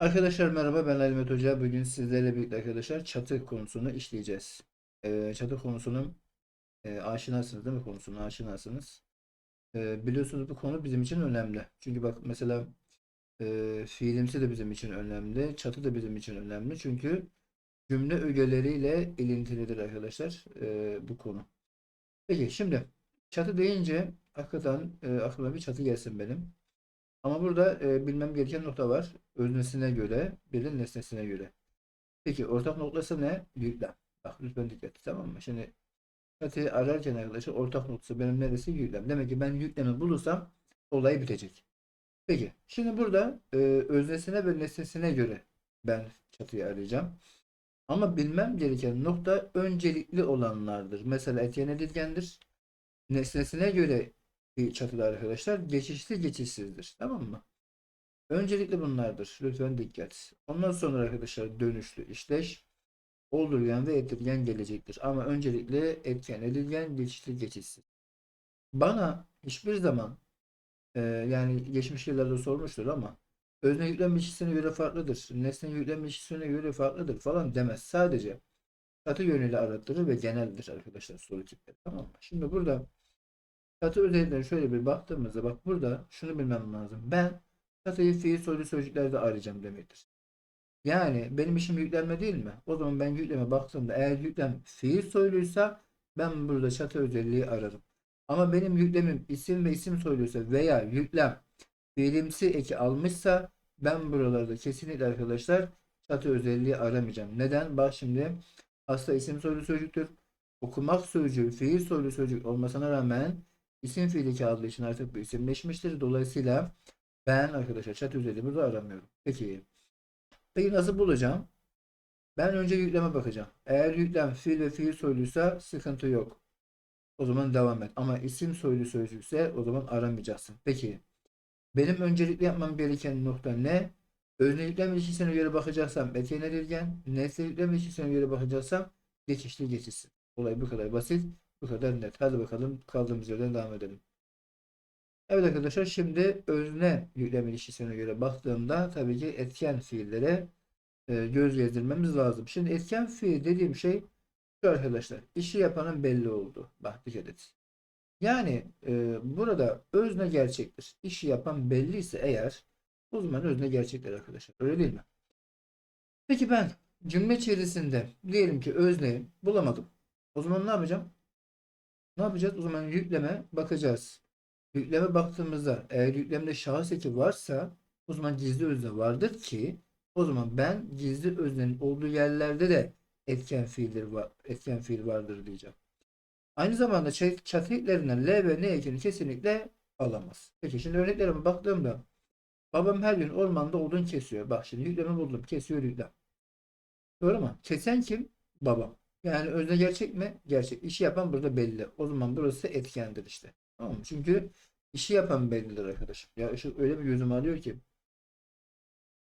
Arkadaşlar merhaba ben Ali Met Hoca. Bugün sizlerle birlikte arkadaşlar çatı konusunu işleyeceğiz. Ee, çatı konusunun e, aşinasınız değil mi konusuna aşinasınız. Ee, biliyorsunuz bu konu bizim için önemli. Çünkü bak mesela e, fiilimsi de bizim için önemli. Çatı da bizim için önemli. Çünkü cümle ögeleriyle ilintilidir arkadaşlar e, bu konu. Peki şimdi çatı deyince hakikaten e, aklıma bir çatı gelsin benim. Ama burada e, bilmem gereken nokta var. Öznesine göre, bir de nesnesine göre. Peki ortak noktası ne? Yüklem. Bak lütfen dikkat et, tamam mı? Şimdi çatıyı ararken arkadaşlar ortak noktası benim neresi? Yüklem. Demek ki ben yüklemi bulursam olay bitecek. Peki şimdi burada e, öznesine ve nesnesine göre ben çatıyı arayacağım. Ama bilmem gereken nokta öncelikli olanlardır. Mesela etyen edilgendir. Nesnesine göre bir çatıda arkadaşlar geçişli geçişsizdir. Tamam mı? Öncelikle bunlardır. Lütfen dikkat. Ondan sonra arkadaşlar dönüşlü işleş, oldurgan ve ettirgen gelecektir. Ama öncelikle etken, edilgen, geçişli, geçişsiz. Bana hiçbir zaman e, yani geçmiş yıllarda sormuştur ama özne yüklem ilişkisine göre farklıdır. Nesne yüklem ilişkisine göre farklıdır falan demez. Sadece katı yönüyle arattırır ve geneldir arkadaşlar soru tipleri. Tamam mı? Şimdi burada katı özelliklerine şöyle bir baktığımızda bak burada şunu bilmem lazım. Ben katıyı fiil soylu sözcüklerde arayacağım demektir. Yani benim işim yüklenme değil mi? O zaman ben yükleme baktığımda eğer yüklem fiil soyluysa ben burada çatı özelliği ararım. Ama benim yüklemim isim ve isim soyluysa veya yüklem fiilimsi eki almışsa ben buralarda kesinlikle arkadaşlar çatı özelliği aramayacağım. Neden? Bak şimdi aslında isim soylu sözcüktür. Okumak sözcüğü fiil soylu sözcük olmasına rağmen isim fiili kağıdı için artık bir isimleşmiştir. Dolayısıyla ben arkadaşlar chat burada aramıyorum. Peki. Peki nasıl bulacağım? Ben önce yükleme bakacağım. Eğer yüklem fiil ve fiil soyluysa sıkıntı yok. O zaman devam et. Ama isim soylu sözcükse o zaman aramayacaksın. Peki. Benim öncelikle yapmam gereken nokta ne? Özne yüklem ilişkisine göre bakacaksam etken edilgen, nesne yüklem ilişkisine göre bakacaksam geçişli geçişsiz. Olay bu kadar basit, bu kadar net. Hadi bakalım kaldığımız yerden devam edelim. Evet arkadaşlar şimdi özne yüklem ilişkisine göre baktığımda tabii ki etken fiillere e, göz gezdirmemiz lazım. Şimdi etken fiil dediğim şey şu arkadaşlar. işi yapanın belli oldu. Bak dikkat et. Yani e, burada özne gerçektir. İşi yapan belliyse eğer o zaman özne gerçektir arkadaşlar. Öyle değil mi? Peki ben cümle içerisinde diyelim ki özneyi bulamadım. O zaman ne yapacağım? Ne yapacağız? O zaman yükleme bakacağız. Yükleme baktığımızda eğer yüklemde şahıs eki varsa o zaman gizli özne vardır ki o zaman ben gizli öznenin olduğu yerlerde de etken fiildir var, etken fiil vardır diyeceğim. Aynı zamanda çatı eklerinden L ve N ekini kesinlikle alamaz. Peki şimdi örneklerime baktığımda babam her gün ormanda odun kesiyor. Bak şimdi yüklemi buldum. Kesiyor yüklem. Doğru mu? Kesen kim? Babam. Yani özne gerçek mi? Gerçek. İşi yapan burada belli. O zaman burası etkendir işte. Tamam mı? Çünkü işi yapan bellidir arkadaşım. Ya ışık öyle bir gözüm alıyor ki.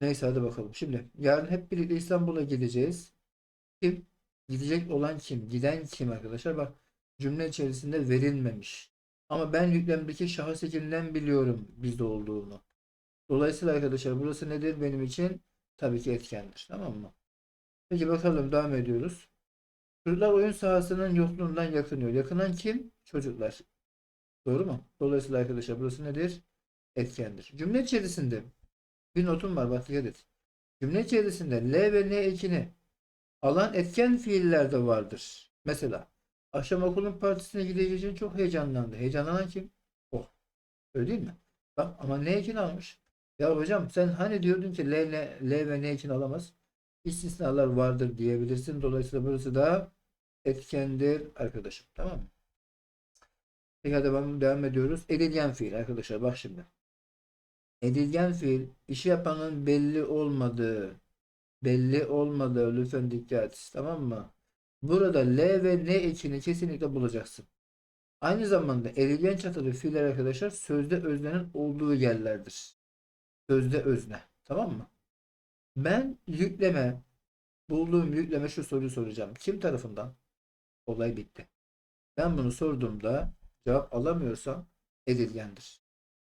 Neyse hadi bakalım. Şimdi yarın hep birlikte İstanbul'a gideceğiz. Kim? Gidecek olan kim? Giden kim arkadaşlar? Bak cümle içerisinde verilmemiş. Ama ben yüklemdeki şahıs ekinden biliyorum bizde olduğunu. Dolayısıyla arkadaşlar burası nedir benim için? Tabii ki etkendir. Tamam mı? Peki bakalım devam ediyoruz. Çocuklar oyun sahasının yokluğundan yakınıyor. Yakınan kim? Çocuklar. Doğru mu? Dolayısıyla arkadaşlar burası nedir? Etkendir. Cümle içerisinde bir notum var bak dikkat et. Cümle içerisinde L ve N ekini alan etken fiiller de vardır. Mesela akşam okulun partisine gideceği için çok heyecanlandı. Heyecanlanan kim? O. Öyle değil mi? Bak ama N ekini almış. Ya hocam sen hani diyordun ki L, L, L ve N ekini alamaz. İstisnalar vardır diyebilirsin. Dolayısıyla burası da etkendir arkadaşım. Tamam mı? Peki devam, devam ediyoruz. Edilgen fiil arkadaşlar bak şimdi. Edilgen fiil işi yapanın belli olmadığı belli olmadığı lütfen dikkat tamam mı? Burada L ve N ekini kesinlikle bulacaksın. Aynı zamanda edilgen çatılı fiiller arkadaşlar sözde öznenin olduğu yerlerdir. Sözde özne. Tamam mı? Ben yükleme bulduğum yükleme şu soruyu soracağım. Kim tarafından? Olay bitti. Ben bunu sorduğumda cevap alamıyorsam edilgendir.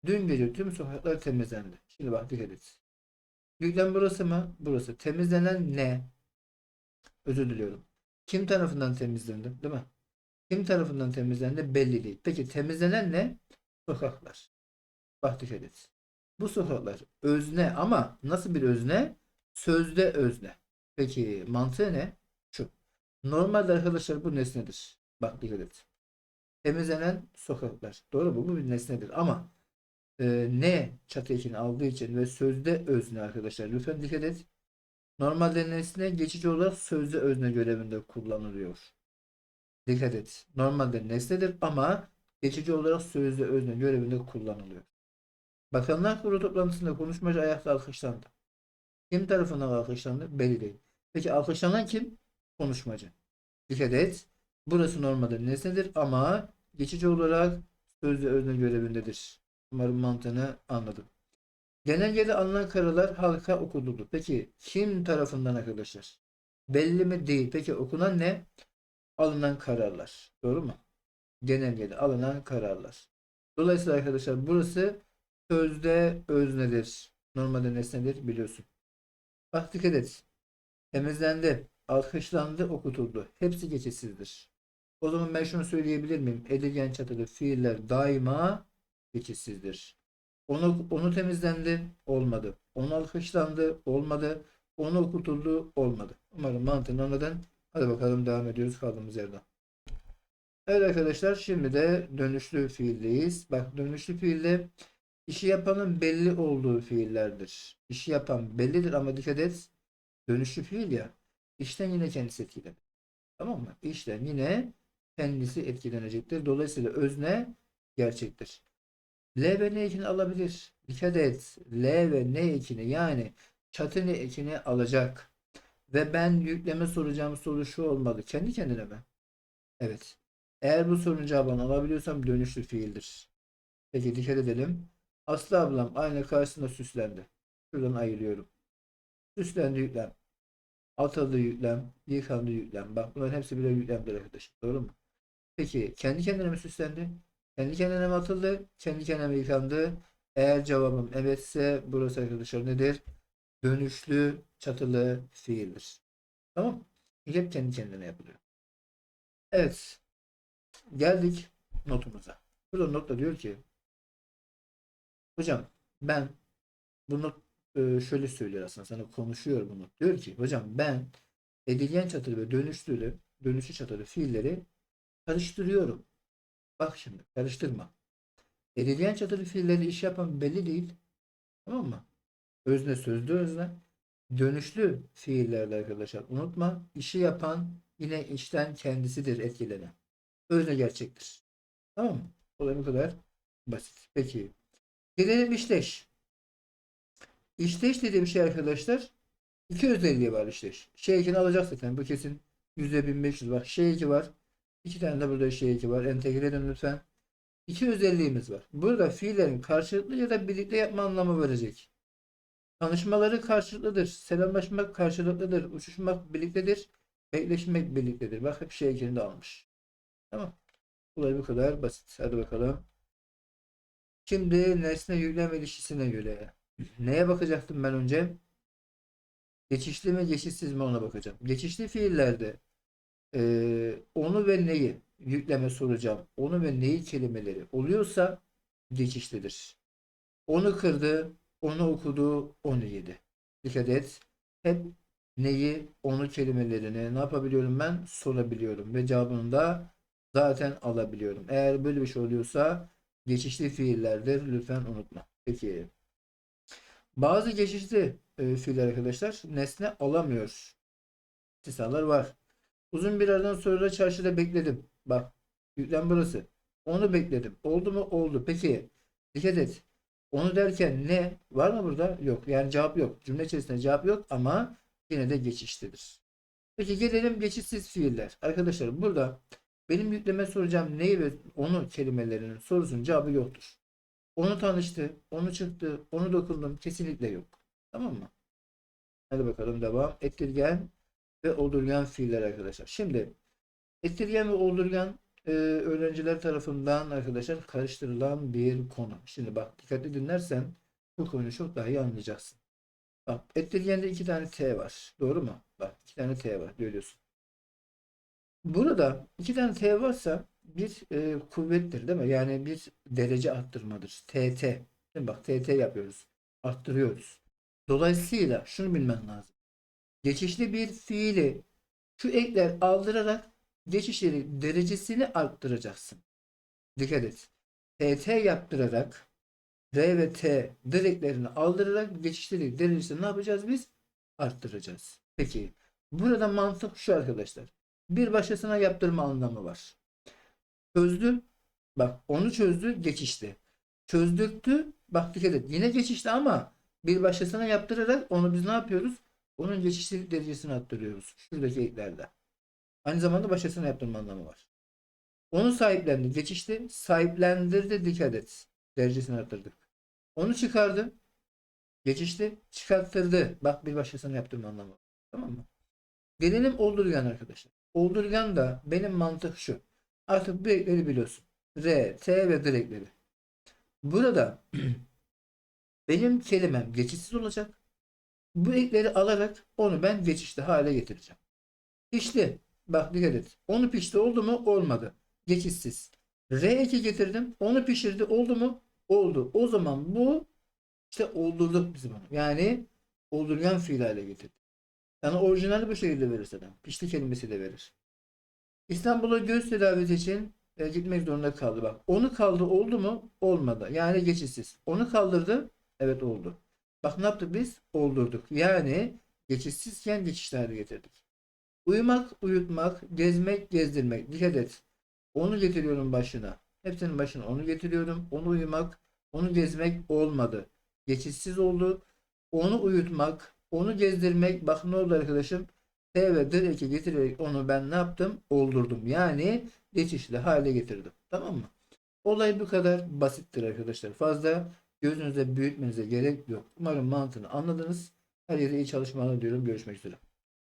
Dün gece tüm sokaklar temizlendi. Şimdi bak dikkat et. Yüklem burası mı? Burası. Temizlenen ne? Özür diliyorum. Kim tarafından temizlendi? Değil mi? Kim tarafından temizlendi belli değil. Peki temizlenen ne? Sokaklar. Bak dikkat et. Bu sokaklar özne ama nasıl bir özne? Sözde özne. Peki mantığı ne? Normalde arkadaşlar bu nesnedir. Bak dikkat et. Temizlenen sokaklar. Doğru mu? Bu bir nesnedir ama e, ne çatı ekini aldığı için ve sözde özne arkadaşlar. Lütfen dikkat et. Normalde nesne geçici olarak sözde özne görevinde kullanılıyor. Dikkat et. Normalde nesnedir ama geçici olarak sözde özne görevinde kullanılıyor. Bakanlar Kurulu toplantısında konuşmacı ayakta alkışlandı. Kim tarafından alkışlandı? Belli değil. Peki alkışlanan kim? Konuşmacı. Dikkat et. Burası normalde nesnedir ama geçici olarak sözde özne görevindedir. Umarım mantığını anladım. Genelgede alınan kararlar halka okutuldu. Peki kim tarafından arkadaşlar? Belli mi değil. Peki okunan ne? Alınan kararlar. Doğru mu? Genelgede alınan kararlar. Dolayısıyla arkadaşlar burası sözde öznedir. Normalde nesnedir biliyorsun. Bak dikkat et. Temizlendi, alkışlandı, okutuldu. Hepsi geçişsizdir. O zaman ben şunu söyleyebilir miyim? Edilgen çatılı fiiller daima geçişsizdir. Onu, onu temizlendi, olmadı. Onu alkışlandı, olmadı. Onu okutuldu, olmadı. Umarım mantığını anladın. Hadi bakalım devam ediyoruz kaldığımız yerden. Evet arkadaşlar şimdi de dönüşlü fiildeyiz. Bak dönüşlü fiilde işi yapanın belli olduğu fiillerdir. İşi yapan bellidir ama dikkat et. Dönüşlü fiil ya. İşten yine kendisi etkilenir. Tamam mı? İşten yine kendisi etkilenecektir. Dolayısıyla özne gerçektir. L ve N ekini alabilir. Dikkat et. L ve N ekini yani çatı N ekini alacak. Ve ben yükleme soracağım soru şu olmalı. Kendi kendine mi? Evet. Eğer bu sorunun cevabını alabiliyorsam dönüşlü fiildir. Peki dikkat edelim. Aslı ablam ayna karşısında süslendi. Şuradan ayırıyorum. Süslendi yüklem. Atıldı yüklem. Yıkandı yüklem. Bak bunların hepsi birer yüklemdir arkadaşlar. Doğru mu? Peki kendi kendine mi süslendi? Kendi kendine mi atıldı? Kendi kendine mi yıkandı? Eğer cevabım evetse burası arkadaşlar nedir? Dönüşlü çatılı fiildir. Tamam. Hep kendi kendine yapılıyor. Evet. Geldik notumuza. Burada notta diyor ki Hocam ben bunu e, şöyle söylüyor aslında sana konuşuyor bunu. Diyor ki hocam ben edilgen çatılı ve dönüşlü dönüşlü çatılı fiilleri karıştırıyorum. Bak şimdi karıştırma. Edilgen çatılı fiilleri iş yapan belli değil. Tamam mı? Özne sözlü özne. Dönüşlü fiillerde arkadaşlar unutma işi yapan yine işten kendisidir etkilenen. Özne gerçektir. Tamam mı? Olay bu kadar basit. Peki. Gelelim işleş. İşleş dediğim şey arkadaşlar iki özelliği var işleş. Şey 2'ni alacak zaten. Bu kesin %1500 bak. Şey 2 var. İki tane de burada şey 2 var. Entegre edin lütfen. İki özelliğimiz var. Burada fiillerin karşılıklı ya da birlikte yapma anlamı verecek. Tanışmaları karşılıklıdır. Selamlaşmak karşılıklıdır. Uçuşmak birliktedir. Bekleşmek birliktedir. Bak hep şey 2'ni de almış. Tamam. Olay bu kadar basit. Hadi bakalım. Şimdi nesne yüklem ilişkisine göre neye bakacaktım ben önce? Geçişli mi geçişsiz mi ona bakacağım. Geçişli fiillerde e, onu ve neyi yükleme soracağım. Onu ve neyi kelimeleri oluyorsa geçişlidir. Onu kırdı, onu okudu, onu yedi. Dikkat et. Hep neyi, onu kelimelerini ne yapabiliyorum ben? Sorabiliyorum ve cevabını da zaten alabiliyorum. Eğer böyle bir şey oluyorsa geçişli fiillerdir. Lütfen unutma. Peki. Bazı geçişli e, fiiller arkadaşlar nesne alamıyor. İstisnalar var. Uzun bir aradan sonra çarşıda bekledim. Bak yüklem burası. Onu bekledim. Oldu mu? Oldu. Peki dikkat et. Onu derken ne? Var mı burada? Yok. Yani cevap yok. Cümle içerisinde cevap yok ama yine de geçişlidir. Peki gelelim geçişsiz fiiller. Arkadaşlar burada benim yükleme soracağım neyi ve onu kelimelerinin sorusunun cevabı yoktur. Onu tanıştı, onu çıktı, onu dokundum kesinlikle yok. Tamam mı? Hadi bakalım devam. Ettirgen ve oldurgan fiiller arkadaşlar. Şimdi ettirgen ve oldurgan e, öğrenciler tarafından arkadaşlar karıştırılan bir konu. Şimdi bak dikkatli dinlersen bu konuyu çok daha iyi anlayacaksın. Bak ettirgende iki tane T var. Doğru mu? Bak iki tane T var. Görüyorsun. Burada iki tane T varsa bir e, kuvvettir değil mi? Yani bir derece arttırmadır. TT. Mi? Bak TT yapıyoruz. Arttırıyoruz. Dolayısıyla şunu bilmen lazım. Geçişli bir fiili şu ekler aldırarak geçişleri derecesini arttıracaksın. Dikkat et. TT yaptırarak R ve T direklerini aldırarak geçişleri derecesini ne yapacağız biz? Arttıracağız. Peki burada mantık şu arkadaşlar. Bir başkasına yaptırma anlamı var. Çözdü. Bak onu çözdü geçişti. Çözdürttü. Bak dikkat et. Yine geçişti ama bir başkasına yaptırarak onu biz ne yapıyoruz? Onun geçişlilik derecesini arttırıyoruz. Şuradaki eklerde. Aynı zamanda başkasına yaptırma anlamı var. Onu sahiplendi. Geçişti. Sahiplendirdi. Dikkat et. Derecesini arttırdık. Onu çıkardı. Geçişti. Çıkarttırdı. Bak bir başkasına yaptırma anlamı var. Tamam mı? Gelelim oldurgan arkadaşlar. Oldurgan da benim mantık şu. Artık bu ekleri biliyorsun. R, T ve direkleri. Burada benim kelimem geçişsiz olacak. Bu ekleri alarak onu ben geçişli hale getireceğim. Pişti. Bak dikkat et. Onu pişti oldu mu? Olmadı. Geçişsiz. R2 getirdim. Onu pişirdi oldu mu? Oldu. O zaman bu işte oldurduk biz bunu. Yani oldurgan fiil hale getirdik. Yani orijinali bu şekilde verir sana. Pişti kelimesi de verir. İstanbul'a göz tedavisi için e, gitmek zorunda kaldı. Bak onu kaldı oldu mu? Olmadı. Yani geçişsiz. Onu kaldırdı. Evet oldu. Bak ne yaptık biz? Oldurduk. Yani geçişsizken geçişli hale getirdik. Uyumak, uyutmak, gezmek, gezdirmek. Dikkat et. Onu getiriyorum başına. Hepsinin başına onu getiriyorum. Onu uyumak, onu gezmek olmadı. Geçişsiz oldu. Onu uyutmak, onu gezdirmek. Bak ne oldu arkadaşım? T ve D eki getirerek onu ben ne yaptım? Oldurdum. Yani geçişli hale getirdim. Tamam mı? Olay bu kadar basittir arkadaşlar. Fazla gözünüzde büyütmenize gerek yok. Umarım mantığını anladınız. Her yere iyi çalışmalar diyorum. Görüşmek üzere.